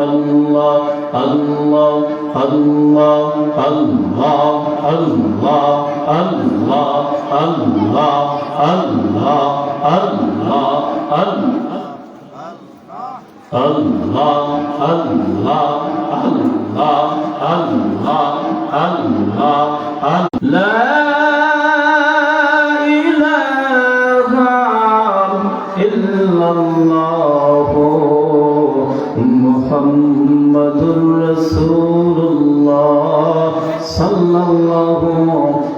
الله الله الله الله الله الله الله الله الله الله الله الله الله الله لا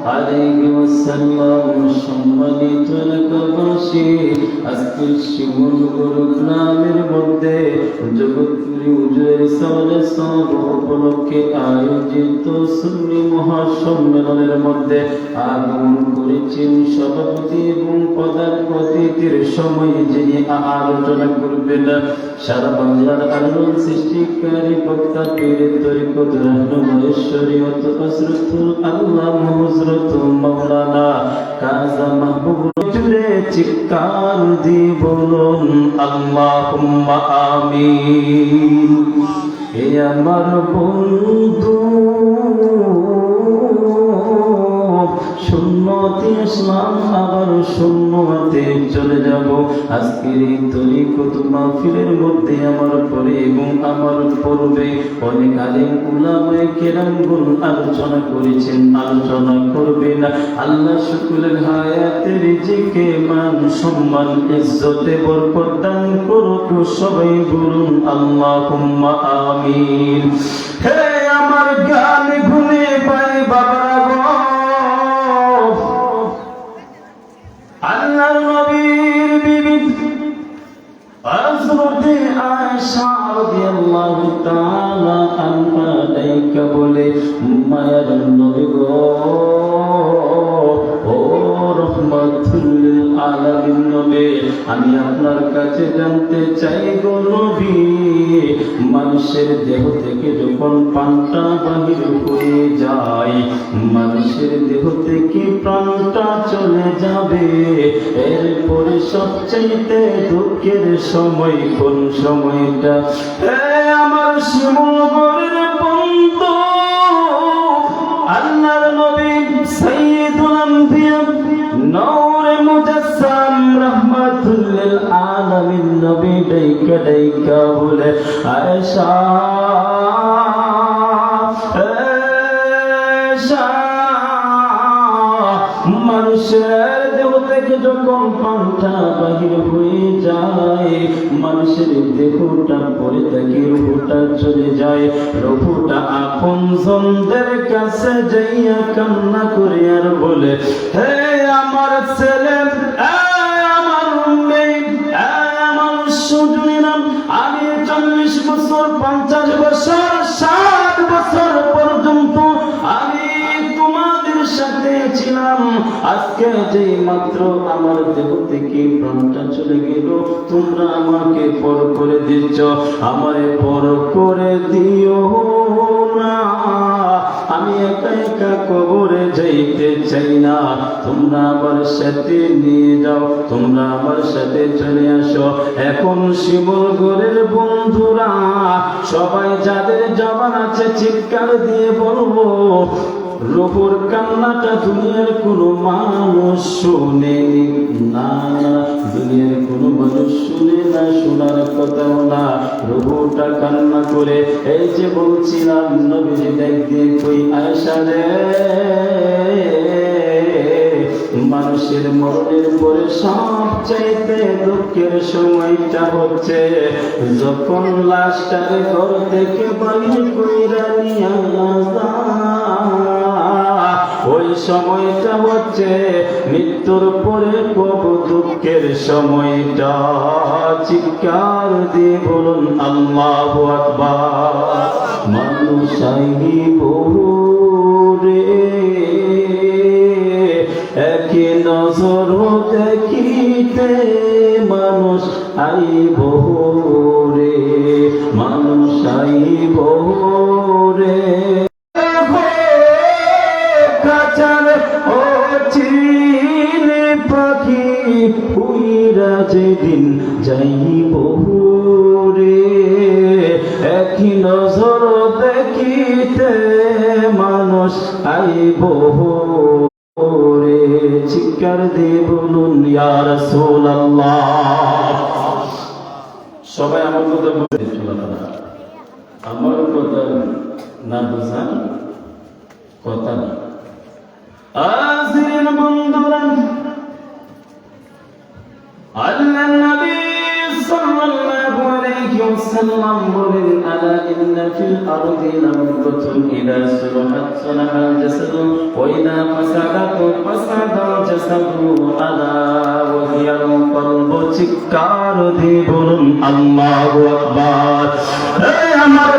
আলাইকুমুসসালাম সম্মানিত এলাকাবাসী। আজকে শিমুল গুরু গ্রামের মধ্যে জগৎপুরী উজয়ের সামনে সব উপলক্ষে আয়োজিত সুন্নি মহাসম্মেলনের মধ্যে আগমন করেছেন সভাপতি এবং প্রধান অতিথির সময় যিনি আলোচনা করবেন, সারা বাংলার আলোড়ন সৃষ্টিকারী বক্তা পীরের তরিকত রহনুমশ্বরীয়ত হজরতুল আল্লাহ হজরত মাওলানা কাজা মাহবুব জুড়ে চিৎকার দি বলুন, আল্লাহুম্মা আমিন। হে আমার বন্ধু শূন্যতে আসলাম আবার শূন্যতে চলে যাব। আজকের এই তরিকত মাহফিলের মধ্যে আমার পরে এবং আমার পূর্বে অনেক আলেম, উলামায়ে কেরামগুন আলোচনা করেছেন। আলোচনা করবে না। আল্লাহ শুকুরের হায়াতে রিজিকে মান, সম্মান, ইজ্জতে বরকত দান করুক সবাই বলুন, আল্লাহুম্মা আমিন। হে আমার গান আমি আপনার কাছে জানতে চাই গো নবী, মানুষের দেহ থেকে যখন পানটা বাহির হয়ে যায়, মানুষের দেহ থেকে প্রাণটা চলে যাবে। এরপরে সবচাইতে দুঃখের সময় কোন সময়টা? আমার শিমগরের নবী ডাইকা ডাইকা বলে, আয়েশা মানুষের দেহ থেকে যখন পান্থা বাহির হয়ে যায়, মানুষের দেহটা পরে থাকে চলে যায়। রুহুটা আপন জনদের কাছে যাইয়া কান্না করে আর বলে, হে আমার ছেলে মাত্র আমার দেহ থেকে প্রাণটা চলে গেল। তোমরা আমাকে পর করে দিচ্ছ আমারে পর করে দিও না। আমি একা একা কবরে যাইতে চাই না। তোমরা আমার সাথে নিয়ে যাও, তোমরা আমার সাথে চলে আসো। এখন শিমলগড়ের বন্ধুরা, সবাই যাদের জবান আছে চিৎকার দিয়ে বলব রোহর কান্নাটা দুনিয়ার কোনো মানুষ শুনে না, দুনিয়ার কোনো মানুষ শুনে না, শোনার কথাও না। রোহটা কান্না করে এই যে বলছিলাম নবীজি দেখ দিয়ে কই আয়সা রে? মানুষের মরণের পরে সব চাইতে দুঃখের সময়টা হচ্ছে। যখন লাশটার ঘর থেকে বাইরে কইরা নিয়া ওই সময়টা হচ্ছে মৃত্যুর পরে কব দুঃখের সময়টা। চিৎকার দিয়ে বলুন আল্লাহ আকবার। যেদিন যাইব রে একই নজর দেখিতে মানুষ আইব রে চিৎকার দিয়ে বলুন ইয়া রাসূলুল্লাহ। সবাই আমার কথা বলে আমার কথা না বোঝান কথা না। আজির বন্ধুরা আলা ইন্না ফিল আরদি লামদাতুন ইদা সুলহাত সুলহাল জাসাদু ওয়া ইদা ফাসাদাত ফাসাদাল জাসাদু আলা ওয়া হিয়াল কলবু চিৎকার দিয়ে বলুন আল্লাহু আকবার। আমার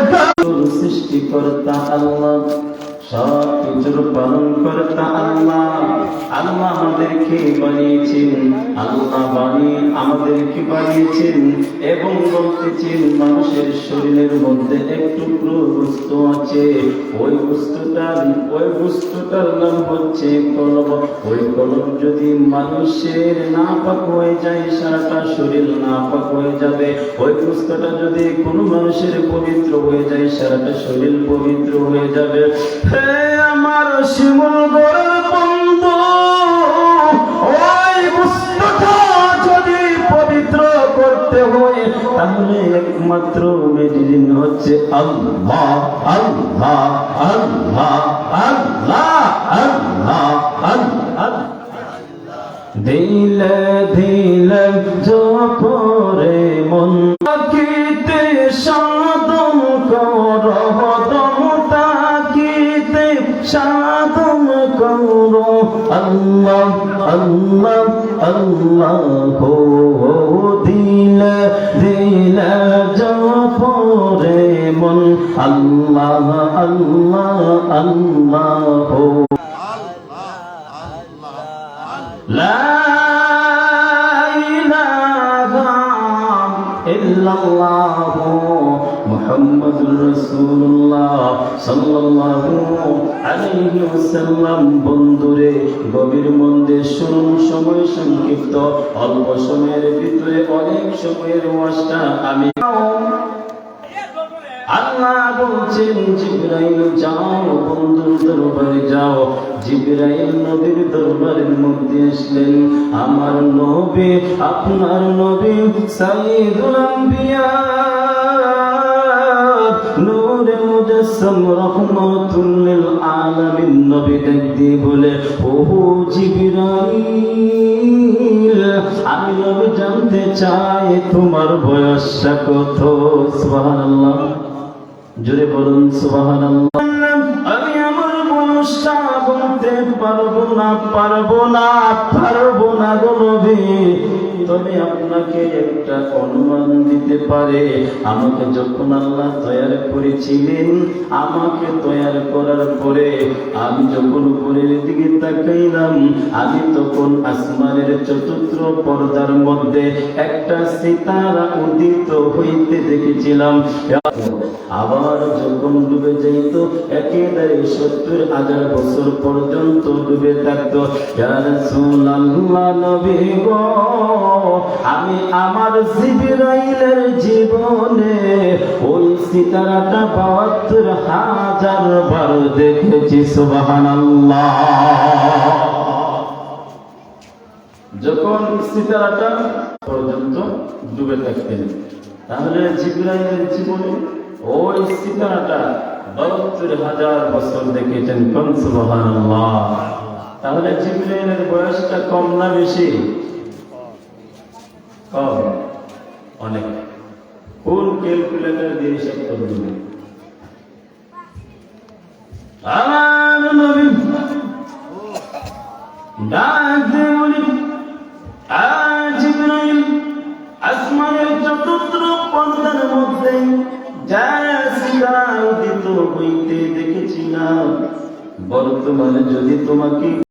সৃষ্টিকর্তা আল্লাহ সব কিছুর পালন করতা আল্লাহ। আল্লাহ আমাদেরকে বানিয়েছেন, আল্লাহ বানিয়ে আমাদেরকে বানিয়েছেন এবং বলতেছেন মানুষের শরীরের মধ্যে আছে ওই বস্তুটার ওই বস্তুটার নাম হচ্ছে কলব। ওই কলব যদি মানুষের না পাক হয়ে যায়, সারাটা শরীর না পাক হয়ে যাবে। ওই বস্তুটা যদি কোনো মানুষের পবিত্র হয়ে যায়, সারাটা শরীর পবিত্র হয়ে যাবে। হে আমার শিমুল তাহলে একমাত্র মেডিসিন হচ্ছে আল্লাহ আল্লাহ আল্লাহ আল্লাহ আল্লাহ আল্লাহ। দিলে দিলে জপরে মন তাকিতে, সাধন কর দম তাকিতে, সাধন কর। আল্লাহ আল্লাহ আল্লাহ হো আল্লাহ আল্লাহ লা ইলাহা ইল্লাল্লাহ মুহাম্মাদুর রাসূলুল্লাহ বন্ধুরে গভীর মন দিয়ে শুনুন সময় সংক্ষিপ্ত অল্প সময়ের ভিতরে অনেক সময়ের ওয়াজটা আমি আল্লাহ বলছেন, জিব্রাইল যাও, বন্ধুর দরবারে যাও। জিব্রাইল নবীর দরবারের মধ্যে আসলেন। আমার নবী, আপনার নবী সাইয়্যিদুল আম্বিয়া। নূরে মুজাসসাম রহমাতুল আলামিন নবী দিয়ে বলে, ও জিব্রাইল, আমি নবী জানতে চাই, তোমার বয়সটা কত? সুবহানাল্লাহ। জোরে বলুন, সুবহানাল্লাহ। আমি আমার বয়সটা বলতে পারব না পারব না পারব না গো নবী। তবে আপনাকে একটা অনুমান দিতে পারে। আমাকে যখন আল্লাহ তৈয়ার করেছিলেন, আমাকে তৈয়ার করার পরে আমি যখন উপরের দিকে তাকাইলাম, আমি তখন আসমানের চতুর্থ পর্দার মধ্যে একটা সিতারা উদিত হইতে দেখেছিলাম। আবার যখন ডুবে যাইত, একেবারে সত্তর হাজার বছর পর্যন্ত ডুবে থাকতো। নবী গো! আমি আমার জিবরাইলের জীবনে ওই সিতারাটা বাহাত্তর হাজার বার দেখেছি, সুবহানাল্লাহ। যখন সিতারাটা পর্যন্ত ডুবে থাকতেন তাহলে জিব্রাইলের জীবনে ওই সিতারাটা বাহাত্তর হাজার বছর দেখেছেন কোন, সুবহানাল্লাহ? তাহলে জিব্রাইলের বয়সটা কম না বেশি? অনেক। কোন ক্যালকুলেটর দিয়ে হিসাব করবেন আমার নবী। ডাক দিয়ে বলি আজ আসমানের চতুর্থ পর্দার মধ্যে যা সিরা উদিত হইতে দেখেছিলাম। বর্তমানে যদি তোমাকে